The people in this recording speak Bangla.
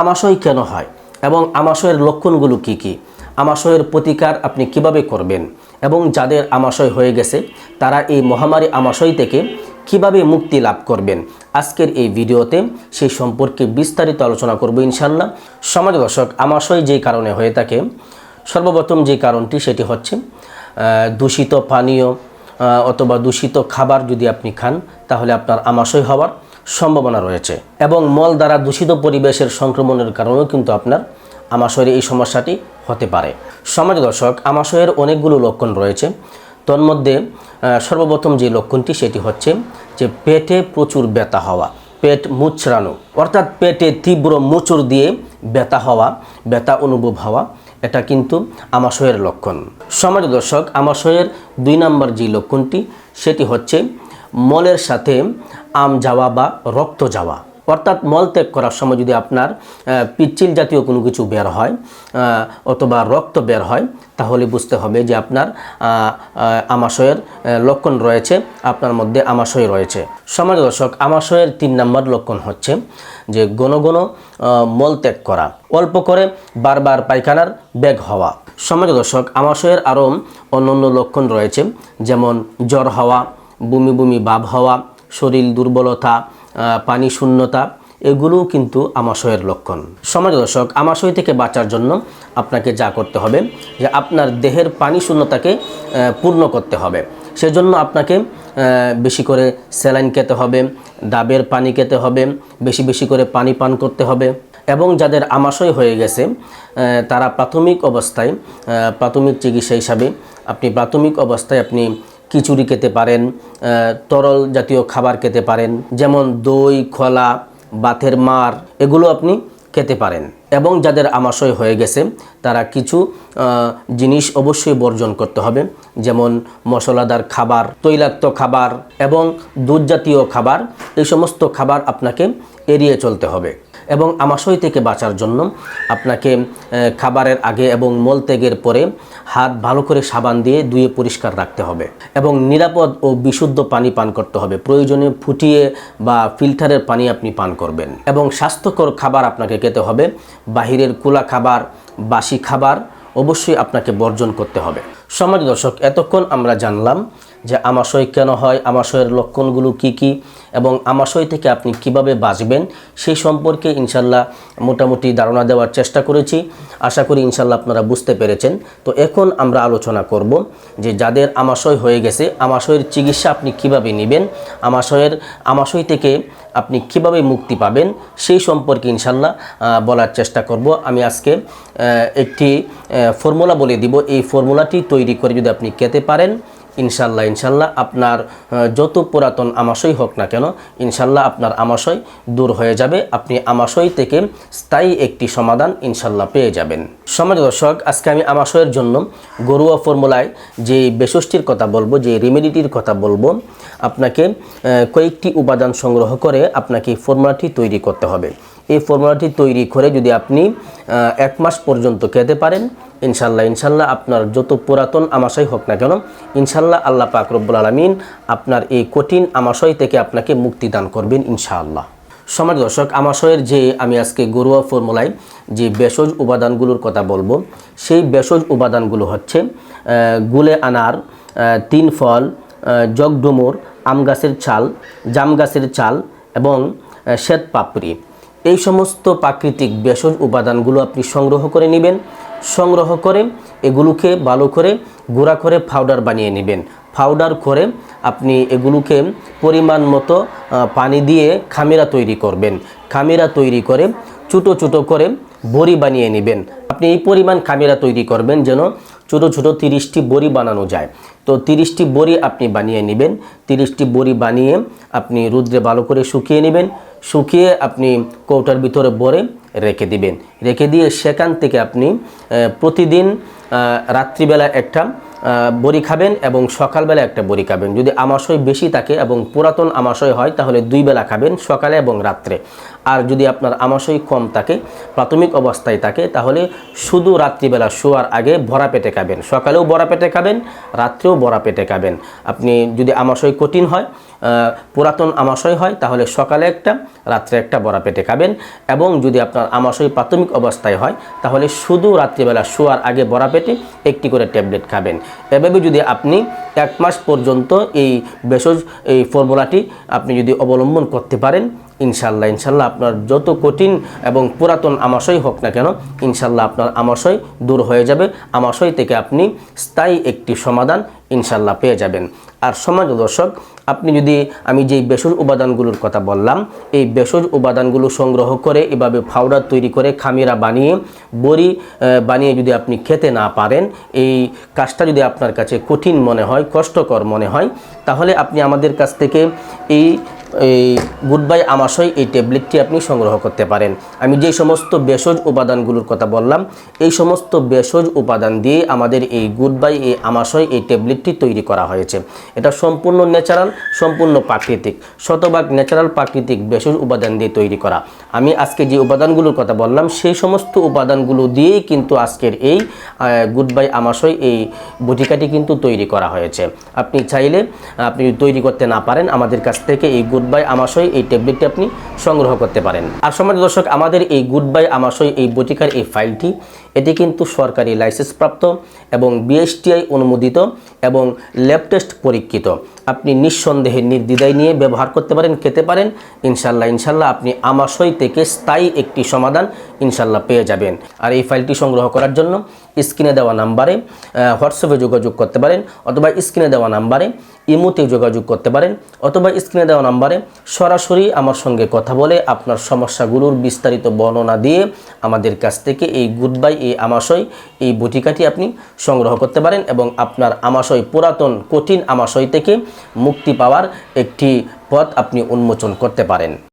আমাশয় কেন হয়? এবং আমাশয়ের লক্ষণগুলো কি কি? আমাশয়ের প্রতিকার আপনি কীভাবে করবেন? এবং যাদের আমাশয় হয়ে গেছে, তারা এই মহামারী আমাশয় থেকে কীভাবে মুক্তি লাভ করবেন? আজকের এই ভিডিওতে সেই সম্পর্কে বিস্তারিত আলোচনা করব ইনশাল্লাহ সমাজ দর্শক, আমাশয় যেই কারণে হয়ে থাকে, সর্বপ্রথম যে কারণটি সেটি হচ্ছে দূষিত পানীয় অথবা দূষিত খাবার যদি আপনি খান, তাহলে আপনার আমাশয় হওয়ার সম্ভাবনা রয়েছে। এবং মল দ্বারা দূষিত পরিবেশের সংক্রমণের কারণেও কিন্তু আপনার আমাশয়ের এই সমস্যাটি হতে পারে। সমাজ দর্শক, আমাশয়ের অনেকগুলো লক্ষণ রয়েছে। তন্মধ্যে সর্বপ্রথম যে লক্ষণটি, সেটি হচ্ছে যে পেটে প্রচুর ব্যথা হওয়া, পেট মুচড়ানো। অর্থাৎ পেটে তীব্র মোচড় দিয়ে ব্যথা হওয়া, ব্যথা অনুভব হওয়া এটা কিন্তু আমাশয়ের লক্ষণ। সমাজ দর্শক, আমাশয়ের দুই নম্বর যে লক্ষণটি, সেটি হচ্ছে মলের সাথে আম যাওয়া বা রক্ত যাওয়া। অর্থাৎ মল ত্যাগ করার সময় যদি আপনার পিচ্ছিল জাতীয় কোনো কিছু বের হয় অথবা রক্ত বের হয় তাহলে বুঝতে হবে যে আপনার আমাশয়ের লক্ষণ রয়েছে আপনার মধ্যে আমাশয় রয়েছে। সমাজ দর্শক আমাশয়ের তিন নম্বর লক্ষণ হচ্ছে যে ঘন ঘন আহ, মল ত্যাগ করা অল্প করে বারবার পায়খানার ব্যাগ হওয়া। সমাজ দর্শক আমাশয়ের আরও অন্যান্য লক্ষণ রয়েছে যেমন জ্বর হওয়া বমি বমি ভাব হওয়া শরীর দুর্বলতা পানি শূন্যতা, এগুলোও কিন্তু আমাশয়ের লক্ষণ। সমাজ দর্শক আমাশয় থেকে বাঁচার জন্য আপনাকে যা করতে হবে, যে আপনার দেহের পানি শূন্যতাকে পূর্ণ করতে হবে। সেজন্য আপনাকে বেশি করে স্যালাইন খেতে হবে, ডাবের পানি খেতে হবে, বেশি বেশি করে পানি পান করতে হবে। এবং যাদের আমাশয় হয়ে গেছে তারা প্রাথমিক অবস্থায় প্রাথমিক চিকিৎসা হিসাবে আপনি প্রাথমিক অবস্থায় আপনি খিচুড়ি খেতে পারেন তরল জাতীয় খাবার খেতে পারেন, যেমন দই, খোলা বাথের মার, এগুলো আপনি খেতে পারেন। এবং যাদের আমাশয় হয়ে গেছে, তারা কিছু জিনিস অবশ্যই বর্জন করতে হবে, যেমন মশলাদার খাবার, তৈলাক্ত খাবার এবং দুধ জাতীয় খাবার, এই সমস্ত খাবার আপনাকে এড়িয়ে চলতে হবে। এবং আমাশয় থেকে বাঁচার জন্য আপনাকে খাবারের আগে এবং মলত্যাগের পরে হাত ভালো করে সাবান দিয়ে ধুয়ে পরিষ্কার রাখতে হবে এবং নিরাপদ ও বিশুদ্ধ পানি পান করতে হবে। প্রয়োজনে ফুটিয়ে বা ফিল্টারের পানি আপনি পান করবেন এবং স্বাস্থ্যকর খাবার আপনাকে খেতে হবে। বাহিরের কুলা খাবার, বাসি খাবার অবশ্যই আপনাকে বর্জন করতে হবে। সমাজ দর্শক, এতক্ষণ আমরা জানলাম যে আমাশয় কেন হয়, আমাশয়ের লক্ষণগুলো কি কি, এবং আমাশয় থেকে আপনি কীভাবে বাঁচবেন, সেই সম্পর্কে ইনশাল্লাহ মোটামুটি ধারণা দেওয়ার চেষ্টা করেছি। আশা করি ইনশাল্লাহ আপনারা বুঝতে পেরেছেন। তো এখন আমরা আলোচনা করব যে যাদের আমাশয় হয়ে গেছে, আমাশয়ের চিকিৎসা আপনি কীভাবে নেবেন, আমাশয়ের, আমাশয় থেকে আপনি কীভাবে মুক্তি পাবেন, সেই সম্পর্কে ইনশাল্লাহ বলার চেষ্টা করব। আমি আজকে একটি ফর্মুলা বলে দিব। এই ফর্মুলাটি তৈরি করে যদি আপনি খেতে পারেন ইনশাল্লাহ ইনশাল্লাহ আপনার যত পুরাতন আমাশয় হোক না কেন, ইনশাল্লাহ আপনার আমাশয় দূর হয়ে যাবে। আপনি আমাশয় থেকে স্থায়ী একটি সমাধান ইনশাল্লাহ পেয়ে যাবেন। সমাজ দর্শক, আজকে আমি আমাশয়ের জন্য গরুয়া ফর্মুলায় যে বেষষ্টির কথা বলব, যে রেমেডিটির কথা বলব, আপনাকে কয়েকটি উপাদান সংগ্রহ করে আপনাকে ফর্মুলাটি তৈরি করতে হবে। এই ফর্মুলাটি তৈরি করে যদি আপনি এক মাস পর্যন্ত খেতে পারেন ইনশাল্লাহ ইনশাল্লাহ আপনার যত পুরাতন আমাশয় হোক না কেন, ইনশাল্লাহ আল্লাহ পাক রব্বুল আলমিন আপনার এই কঠিন আমাশয় থেকে আপনাকে মুক্তি দান করবেন ইনশাআল্লাহ। সমাজ দর্শক, আমাশয়ের যে আমি আজকে গরুয়া ফর্মুলায় যে বেসজ উপাদানগুলোর কথা বলব, সেই ভেষজ উপাদানগুলো হচ্ছে গুলে আনার তিন ফল জগডুমুর আম গাছের ছাল জাম গাছের চাল এবং শ্বেত পাপড়ি। এই সমস্ত প্রাকৃতিক ভেষজ উপাদানগুলো আপনি সংগ্রহ করে নেবেন। সংগ্রহ করে এগুলোকে ভালো করে গুঁড়া করে পাউডার বানিয়ে নেবেন। পাউডার করে আপনি এগুলোকে পরিমাণ মতো পানি দিয়ে খামিরা তৈরি করবেন। খামিরা তৈরি করে ছোটো ছোটো করে বড়ি বানিয়ে নেবেন। আপনি এই পরিমাণ খামিরা তৈরি করবেন যেন ছোটো ছোটো তিরিশটি বড়ি বানানো যায়। তো তিরিশটি বড়ি আপনি বানিয়ে নেবেন। তিরিশটি বড়ি বানিয়ে আপনি রুদ্রে ভালো করে শুকিয়ে নেবেন। শুকিয়ে আপনি কৌটার ভিতরে ভরে রেখে দিবেন। রেখে দিয়ে সেখান থেকে আপনি প্রতিদিন রাত্রিবেলা একটা বড়ি খাবেন এবং সকালবেলা একটা বড়ি খাবেন। যদি আমাশয় বেশি থাকে এবং পুরাতন আমাশয় হয়, তাহলে দুই বেলা খাবেন সকালে এবং রাত্রে। আর যদি আপনার আমাশয় কম থাকে, প্রাথমিক অবস্থায় থাকে, তাহলে শুধু রাত্রিবেলা শোয়ার আগে ভরা পেটে খাবেন। সকালেও ভরা পেটে খাবেন, রাত্রেও ভরা পেটে খাবেন। আপনি যদি আমাশয় কঠিন হয় পুরাতন আমাশয় হয়, তাহলে সকালে একটা, রাত্রে একটা বড়া পেটে খাবেন। এবং যদি আপনার আমাশয় প্রাথমিক অবস্থায় হয়, তাহলে শুধু রাত্রিবেলা শোয়ার আগে বড়া পেটে একটি করে ট্যাবলেট খাবেন। এভাবে যদি আপনি এক মাস পর্যন্ত এই ভেষজ, এই ফর্মুলাটি আপনি যদি অবলম্বন করতে পারেন ইনশাল্লাহ ইনশাল্লাহ আপনার যত কঠিন এবং পুরাতন আমাশয় হোক না কেন, ইনশাল্লাহ আপনার আমাশয় দূর হয়ে যাবে। আমাশয় থেকে আপনি স্থায়ী একটি সমাধান ইনশাল্লাহ পেয়ে যাবেন। আর সমাজ দর্শক, আপনি যদি আমি যেই ভেষজ উপাদানগুলোর কথা বললাম, এই ভেষজ উপাদানগুলো সংগ্রহ করে এভাবে পাউডার তৈরি করে খামিরা বানিয়ে, বড়ি বানিয়ে যদি আপনি খেতে না পারেন, এই কাজটা যদি আপনার কাছে কঠিন মনে হয়, কষ্টকর মনে হয়, তাহলে আপনি আমাদের কাছ থেকে এই এই গুড বাই আমাশয় এই ট্যাবলেটটি আপনি সংগ্রহ করতে পারেন। আমি যে সমস্ত ভেষজ উপাদানগুলোর কথা বললাম, এই সমস্ত ভেষজ উপাদান দিয়ে আমাদের এই গুড বাই এই আমাশয় এই ট্যাবলেটটি তৈরি করা হয়েছে। এটা সম্পূর্ণ ন্যাচারাল, সম্পূর্ণ প্রাকৃতিক, শতভাগ ন্যাচারাল প্রাকৃতিক ভেষজ উপাদান দিয়ে তৈরি করা। আমি আজকে যে উপাদানগুলোর কথা বললাম, সেই সমস্ত উপাদানগুলো দিয়েই কিন্তু আজকের এই গুড বাই আমাশয় এই বটিকাটি কিন্তু তৈরি করা হয়েছে। আপনি চাইলে, আপনি তৈরি করতে না পারেন, আমাদের কাছ থেকে এই গুড বাই আমাশয় এই ট্যাবলেটটি আপনি সংগ্রহ করতে পারেন। আর সমাজ দর্শক, আমাদের এই গুড বাই আমাশয় এই বটিকার এই ফাইলটি, এটি কিন্তু সরকারি লাইসেন্স প্রাপ্ত এবং বিএসটিআই অনুমোদিত এবং ল্যাব টেস্ট পরীক্ষিত। আপনি নিঃসন্দেহে নির্দ্বিধায় নিয়ে ব্যবহার করতে পারেন, খেতে পারেন। ইনশাল্লাহ ইনশাল্লাহ আপনি আমাশয় থেকে স্থায়ী একটি সমাধান ইনশাল্লাহ পেয়ে যাবেন। আর এই ফাইলটি সংগ্রহ করার জন্য স্ক্রিনে দেওয়া নাম্বারে হোয়াটসঅ্যাপে যোগাযোগ করতে পারেন অথবা স্ক্রিনে দেওয়া নাম্বারে ইমোতে যোগাযোগ করতে পারেন অথবা স্ক্রিনে দেওয়া নাম্বারে সরাসরি আমার সঙ্গে কথা বলে আপনার সমস্যাগুলোর বিস্তারিত বর্ণনা দিয়ে আমাদের কাছ থেকে এই গুড বাই এই আমাশয়, এই বটিকাটি আপনি সংগ্রহ করতে পারেন এবং আপনার আমাশয়, পুরাতন, কঠিন আমাশয় থেকে মুক্তি পাওয়ার একটি পথ আপনি উন্মোচন করতে পারেন।